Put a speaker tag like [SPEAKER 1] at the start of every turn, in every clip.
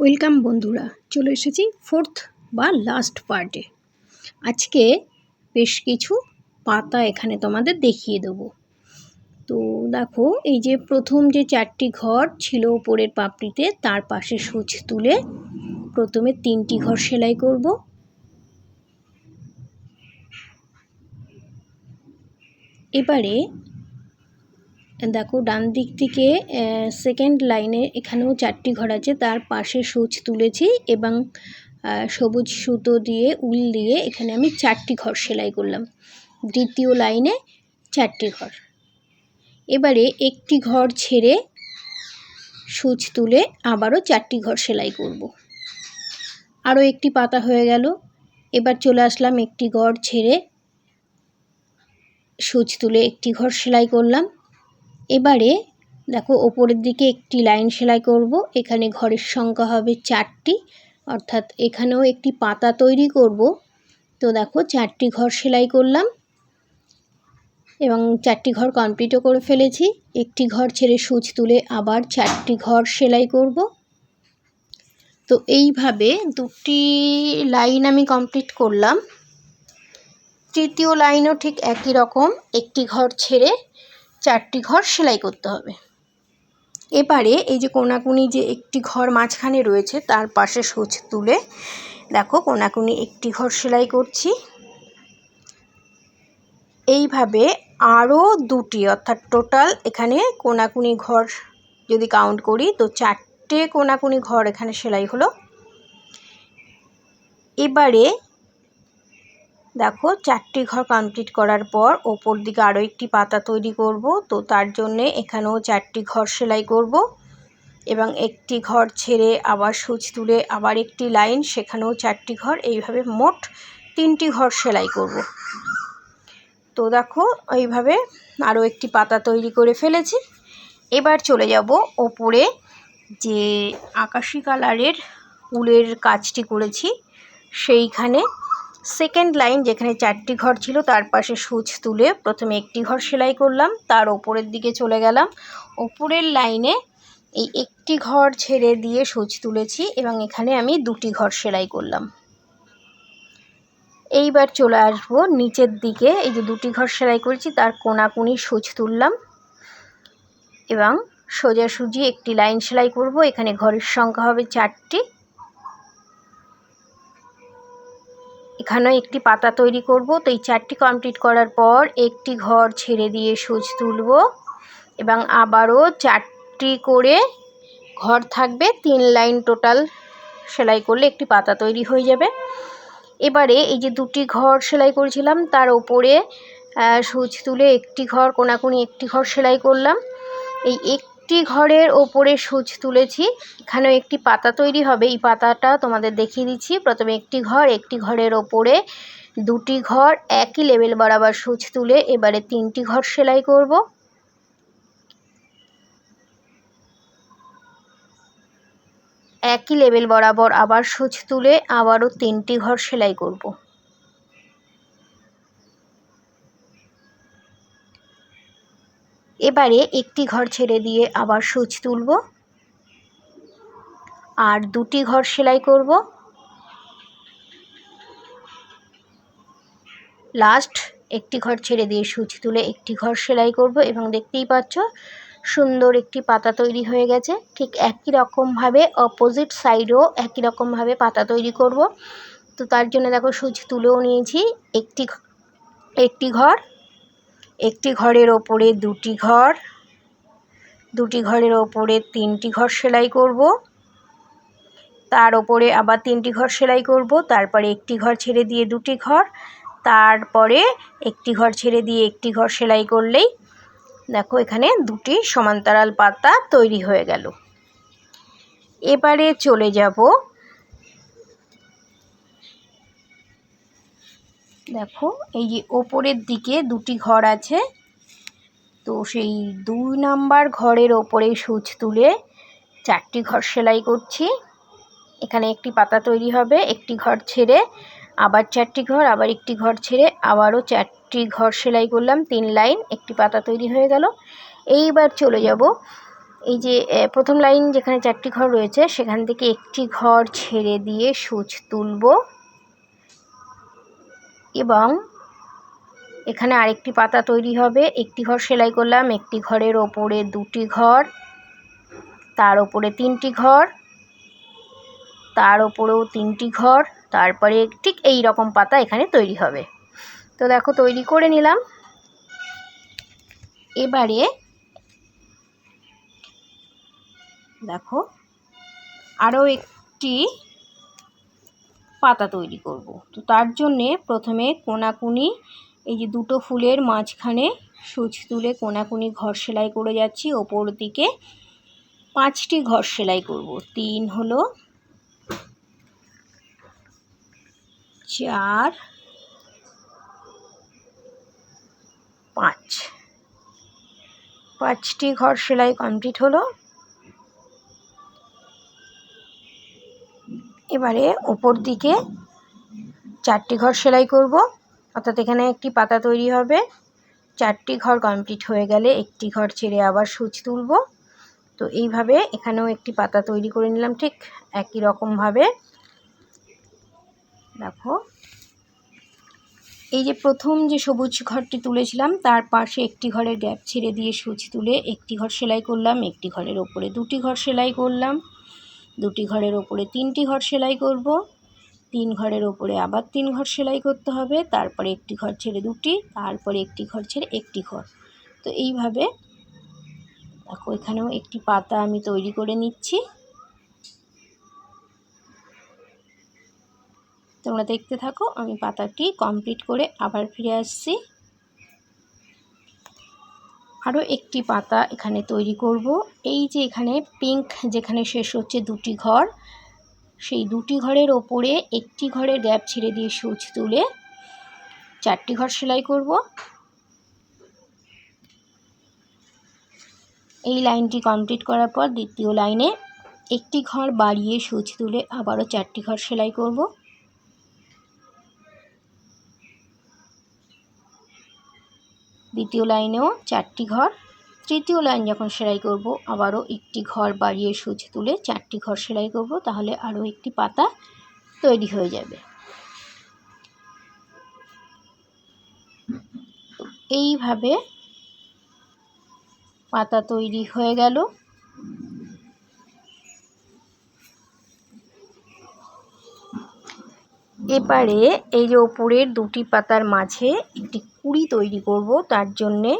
[SPEAKER 1] Welcome বন্ধুরা, চলে এসেছি ফোর্থ বা লাস্ট পার্টে আজকে বেশ কিছু পাতা এখানে তোমাদের দেখিয়ে দেবো। তো দেখো, এই যে প্রথম যে চারটি ঘর ছিল ওপরের পাপড়িতে, তার পাশে সুচ তুলে প্রথমে তিনটি ঘর সেলাই করব। এবারে দেখো, ডান দিক থেকে সেকেন্ড লাইনে এখানেও চারটি ঘর আছে। তার পাশে সুচ তুলেছি এবং সবুজ সুতো দিয়ে, উল দিয়ে এখানে আমি চারটি ঘর সেলাই করলাম। দ্বিতীয় লাইনে চারটি ঘর। এবারে একটি ঘর ছেড়ে সুচ তুলে আবারও চারটি ঘর সেলাই করব। আরও একটি পাতা হয়ে গেল। এবার চলে আসলাম একটি ঘর ছেড়ে সুচ তুলে একটি ঘর সেলাই করলাম। এবারে দেখো ওপরের দিকে একটি লাইন সেলাই করব। এখানে ঘরের সংখ্যা হবে চারটি। অর্থাৎ এখানেও একটি পাতা তৈরি করব। তো দেখো চারটি ঘর সেলাই করলাম এবং চারটি ঘর কমপ্লিটও করে ফেলেছি। একটি ঘর ছেড়ে সুচ তুলে আবার চারটি ঘর সেলাই করব। তো এইভাবে দুটি লাইন আমি কমপ্লিট করলাম। তৃতীয় লাইনও ঠিক একই রকম। একটি ঘর ছেড়ে চারটি ঘর সেলাই করতে হবে। এবারে এই যে কোনাকুনি যে একটি ঘর মাঝখানে রয়েছে, তার পাশে সুচ তুলে দেখো কোনাকুনি একটি ঘর সেলাই করছি। এইভাবে আরও দুটি, অর্থাৎ টোটাল এখানে কোনাকুনি ঘর যদি কাউন্ট করি, তো চারটে কোনাকুনি ঘর এখানে সেলাই হলো। এবারে দেখো, চারটি ঘর কমপ্লিট করার পর ওপর দিকে আরও একটি পাতা তৈরি করব। তো তার জন্যে এখানেও চারটি ঘর সেলাই করব এবং একটি ঘর ছেড়ে আবার সুচ তুলে আবার একটি লাইন সেখানেও চারটি ঘর। এইভাবে মোট তিনটি ঘর সেলাই করব। তো দেখো, এইভাবে আরও একটি পাতা তৈরি করে ফেলেছি। এবার চলে যাব ওপরে যে আকাশি কালারের উলের কাজটি করেছি। সেইখানে সেকেন্ড লাইন যেখানে চারটি ঘর ছিল, তার পাশে সুচ তুলে প্রথমে একটি ঘর সেলাই করলাম, তার ওপরের দিকে চলে গেলাম। ওপরের লাইনে এই একটি ঘর ছেড়ে দিয়ে সুচ তুলেছি এবং এখানে আমি দুটি ঘর সেলাই করলাম। এইবার চলে আসব নিচের দিকে, এই যে দুটি ঘর সেলাই করেছি, তার কোনাকুনি সুচ তুললাম এবং সোজাসুজি একটি লাইন সেলাই করব। এখানে ঘরের সংখ্যা হবে চারটি। এখানেও একটি পাতা তৈরি করব। তো এই চারটি কমপ্লিট করার পর একটি ঘর ছেড়ে দিয়ে সুচ তুলব এবং আবারও চারটি করে ঘর থাকবে। তিন লাইন টোটাল সেলাই করলে একটি পাতা তৈরি হয়ে যাবে। এবারে এই যে দুটি ঘর সেলাই করেছিলাম, তার ওপরে সুচ তুলে একটি ঘর, কোনাকুনি একটি ঘর সেলাই করলাম। এই এক একটি ঘরের ওপরে সুচ তুলেছি। এখানেও একটি পাতা তৈরি হবে। এই পাতাটা তোমাদের দেখিয়ে দিচ্ছি। প্রথমে একটি ঘর, একটি ঘরের ওপরে দুটি ঘর, একই লেভেল বরাবর সুচ তুলে এবারে তিনটি ঘর সেলাই করব। একই লেভেল বরাবর আবার সুচ তুলে আবারও তিনটি ঘর সেলাই করব। এবারে একটি ঘর ছেড়ে দিয়ে আবার সুচ তুলব। আর দুটি ঘর সেলাই করব। লাস্ট একটি ঘর ছেড়ে দিয়ে সুচ তুলে একটি ঘর সেলাই করব এবং দেখতেই পাচ্ছ সুন্দর একটি পাতা তৈরি হয়ে গেছে। ঠিক একই রকমভাবে অপোজিট সাইডেও একই রকমভাবে পাতা তৈরি করব। তো তার জন্য দেখো সুচ তুলেও নিয়েছি। একটি একটি ঘর একটি ঘরের ওপরে দুটি ঘর, দুটি ঘরের ওপরে তিনটি ঘর সেলাই করব। তার ওপরে আবার তিনটি ঘর সেলাই করব, তারপরে একটি ঘর ছেড়ে দিয়ে দুটি ঘর, তারপরে একটি ঘর ছেড়ে দিয়ে একটি ঘর সেলাই করলেই দেখো এখানে দুটি সমান্তরাল পাতা তৈরি হয়ে গেল। এবারে চলে যাব দেখো, এই যে ওপরের দিকে দুটি ঘর আছে, তো সেই দুই নাম্বার ঘরের ওপরে সুচ তুলে চারটি ঘর সেলাই করছি। এখানে একটি পাতা তৈরি হবে, একটি ঘর ছেড়ে আবার চারটি ঘর, আবার একটি ঘর ছেড়ে আবারও চারটি ঘর সেলাই করলাম, তিন লাইন, একটি পাতা তৈরি হয়ে গেল। এইবার চলে যাব, এই যে প্রথম লাইন যেখানে চারটি ঘর রয়েছে, সেখান থেকে একটি ঘর ছেড়ে দিয়ে সূচ তুলব। এবং এখানে আরেকটি পাতা তৈরি হবে। একটি ঘর সেলাই করলাম, একটি ঘরের ওপরে দুটি ঘর, তার ওপরে তিনটি ঘর, তার ওপরেও তিনটি ঘর, তারপরে ঠিক এই রকম পাতা এখানে তৈরি হবে। তো দেখো, তৈরি করে নিলাম। এবারে দেখো, আরও একটি পাতা তৈরি করব। তো তার জন্যে প্রথমে কোনাকুনি, এই যে দুটো ফুলের মাঝখানে সূচ তুলে কোনাকুনি ঘর সেলাই করে যাচ্ছি, ওপর দিকে পাঁচটি ঘর সেলাই করব। তিন হলো চার, পাঁচ। পাঁচটি ঘর সেলাই কমপ্লিট হলো। এবারে ওপর দিকে চারটি ঘর সেলাই করব। অর্থাৎ এখানে একটি পাতা তৈরি হবে। চারটি ঘর কমপ্লিট হয়ে গেলে একটি ঘর ছেড়ে আবার সূচ তুলব। তো এইভাবে এখানেও একটি পাতা তৈরি করে নিলাম ঠিক একই রকমভাবে। দেখো। এই যে প্রথম যে সবুজ ঘরটি তুলেছিলাম, তার পাশে একটি ঘরের গ্যাপ ছেড়ে দিয়ে সূচ তুলে একটি ঘর সেলাই করলাম, একটি ঘরের ওপরে দুটি ঘর সেলাই করলাম। দুটি ঘরের ওপরে তিনটি ঘর সেলাই করব। তিন ঘরের ওপরে আবার তিন ঘর সেলাই করতে হবে, তারপরে একটি ঘর ছেড়ে দুটি, তারপরে একটি ঘর ছেড়ে একটি ঘর। তো এইভাবে দেখো, এখানেও একটি পাতা আমি তৈরি করে নিচ্ছি। তোমরা দেখতে থাকো, আমি পাতাটি কমপ্লিট করে আবার ফিরে আসছি। আরও একটি পাতা এখানে তৈরি করব। এই যে এখানে পিঙ্ক যেখানে শেষ হচ্ছে দুটি ঘর, সেই দুটি ঘরের ওপরে একটি ঘরের গ্যাপ ছেড়ে দিয়ে সুচ তুলে চারটি ঘর সেলাই করব। এই লাইনটি কমপ্লিট করার পর দ্বিতীয় লাইনে একটি ঘর বাড়িয়ে সুচ তুলে আবারও চারটি ঘর সেলাই করব। দ্বিতীয় লাইনেও চারটি ঘর। তৃতীয় লাইন যখন সেলাই করব, আবারও একটি ঘর বাড়িয়ে সুচ তুলে চারটি ঘর সেলাই করব, তাহলে আরও একটি পাতা তৈরি হয়ে যাবে। এইভাবে পাতা তৈরি হয়ে গেল। এবারে এই যে ওপরের দুটি পাতার মাঝে একটি কুড়ি তৈরি করব, তার জন্যে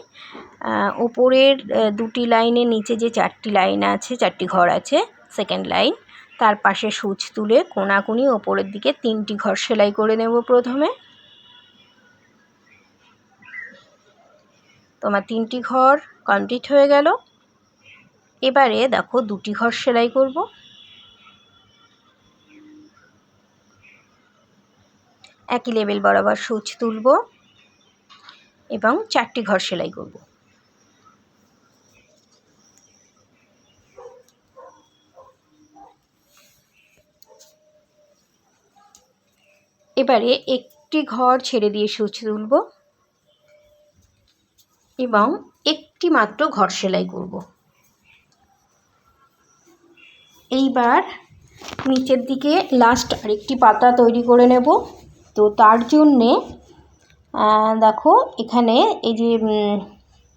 [SPEAKER 1] ওপরের দুটি লাইনের নিচে যে চারটি লাইন আছে, চারটি ঘর আছে, সেকেন্ড লাইন, তার পাশে সূচ তুলে কোনাকুনি ওপরের দিকে তিনটি ঘর সেলাই করে নেব প্রথমে। তোমার তিনটি ঘর কমপ্লিট হয়ে গেল। এবারে দেখো দুটি ঘর সেলাই করব। একই লেবেল বরাবর সূচ তুলব। এবং চারটি ঘর সেলাই করব। এবারে একটি ঘর ছেড়ে দিয়ে সূচ তুলব এবং একটি মাত্র ঘর সেলাই করব। এইবার নিচের দিকে লাস্ট আরেকটি পাতা তৈরি করে নেব। তো তার জন্যে দেখো, এখানে এই যে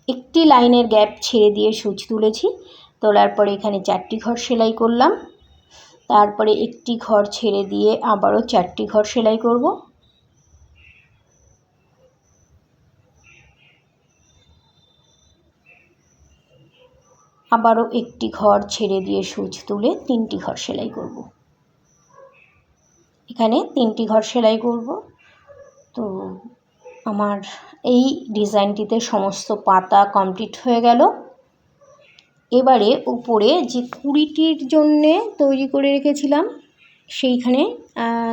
[SPEAKER 1] একটি লাইনের গ্যাপ ছেড়ে দিয়ে সুচ তুলেছি। তোলার পরে এখানে চারটি ঘর সেলাই করলাম। তারপরে একটি ঘর ছেড়ে দিয়ে আবারও চারটি ঘর সেলাই করব। আবারও একটি ঘর ছেড়ে দিয়ে সুচ তুলে তিনটি ঘর সেলাই করব। এখানে তিনটি ঘর সেলাই করব। তো আমার এই ডিজাইনটিতে সমস্ত পাতা কমপ্লিট হয়ে গেল। এবারে উপরে যে কুড়িটির জন্যে তৈরি করে রেখেছিলাম, সেইখানে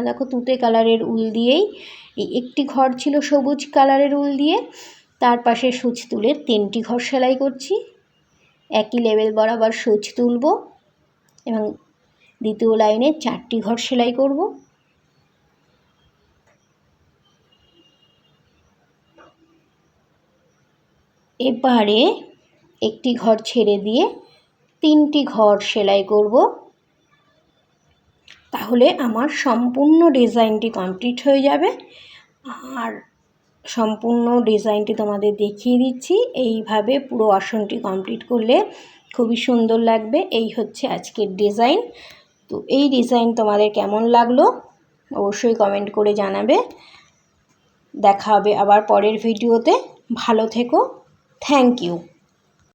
[SPEAKER 1] দেখো তুতে কালারের উল দিয়েই এই একটি ঘর ছিল সবুজ কালারের উল দিয়ে, তার পাশে সুচ তুলে তিনটি ঘর সেলাই করছি। একই লেভেল বরাবর সুচ তুলব এবং দ্বিতীয় লাইনে চারটি ঘর সেলাই করব। এবারে একটি ঘর ছেড়ে দিয়ে তিনটি ঘর সেলাই করব। তাহলে আমার সম্পূর্ণ ডিজাইনটি কমপ্লিট হয়ে যাবে। আর সম্পূর্ণ ডিজাইনটি তোমাদের দেখিয়ে দিচ্ছি। এইভাবে পুরো আসনটি কমপ্লিট করলে খুবই সুন্দর লাগবে। এই হচ্ছে আজকের ডিজাইন। তো এই ডিজাইন তোমাদের কেমন লাগল অবশ্যই কমেন্ট করে জানাবে। দেখা হবে আবার পরের ভিডিওতে। ভালো থেকো। Thank you